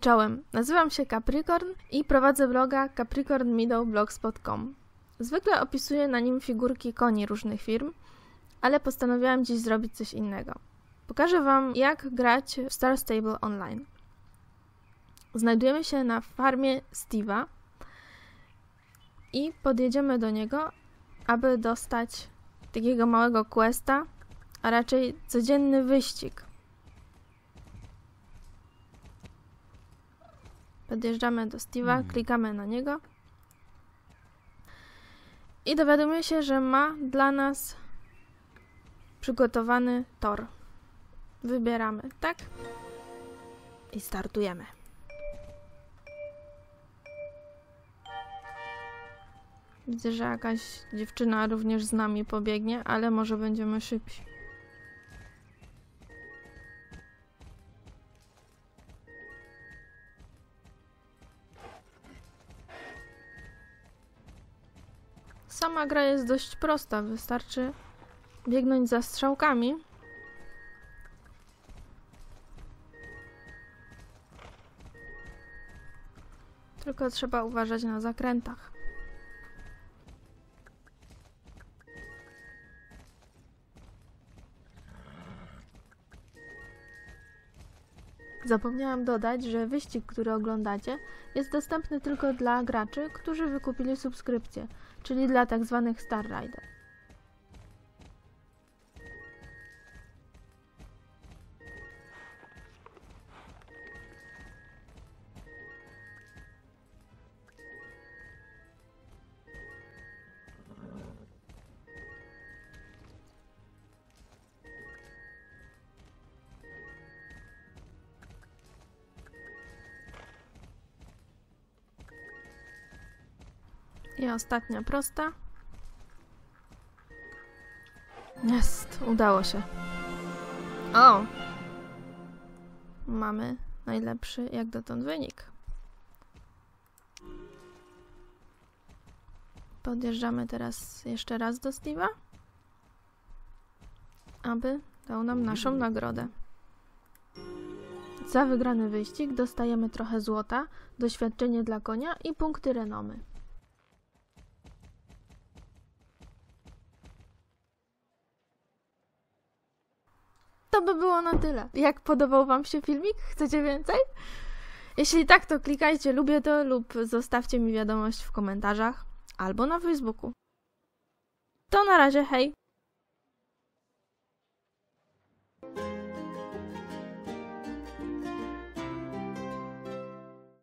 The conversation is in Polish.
Czołem, nazywam się Capricorn i prowadzę bloga capricornmeadowblogspot.com. Zwykle opisuję na nim figurki koni różnych firm, ale postanowiłam dziś zrobić coś innego. Pokażę Wam, jak grać w Star Stable Online. Znajdujemy się na farmie Steve'a i podjedziemy do niego, aby dostać takiego małego questa, a raczej codzienny wyścig. Podjeżdżamy do Steve'a, Mhm. klikamy na niego i dowiadujemy się, że ma dla nas przygotowany tor. Wybieramy tak i startujemy. Widzę, że jakaś dziewczyna również z nami pobiegnie, ale może będziemy szybsi. Sama gra jest dość prosta, wystarczy biegnąć za strzałkami. Tylko trzeba uważać na zakrętach. Zapomniałam dodać, że wyścig, który oglądacie, jest dostępny tylko dla graczy, którzy wykupili subskrypcję, czyli dla tzw. Star Rider. I ostatnia prosta. Jest, udało się. O! Mamy najlepszy jak dotąd wynik. Podjeżdżamy teraz jeszcze raz do Steve'a, aby dał nam naszą nagrodę. Za wygrany wyścig dostajemy trochę złota, doświadczenie dla konia i punkty renomy. To by było na tyle. Jak podobał Wam się filmik? Chcecie więcej? Jeśli tak, to klikajcie lubię to lub zostawcie mi wiadomość w komentarzach albo na Facebooku. To na razie, hej!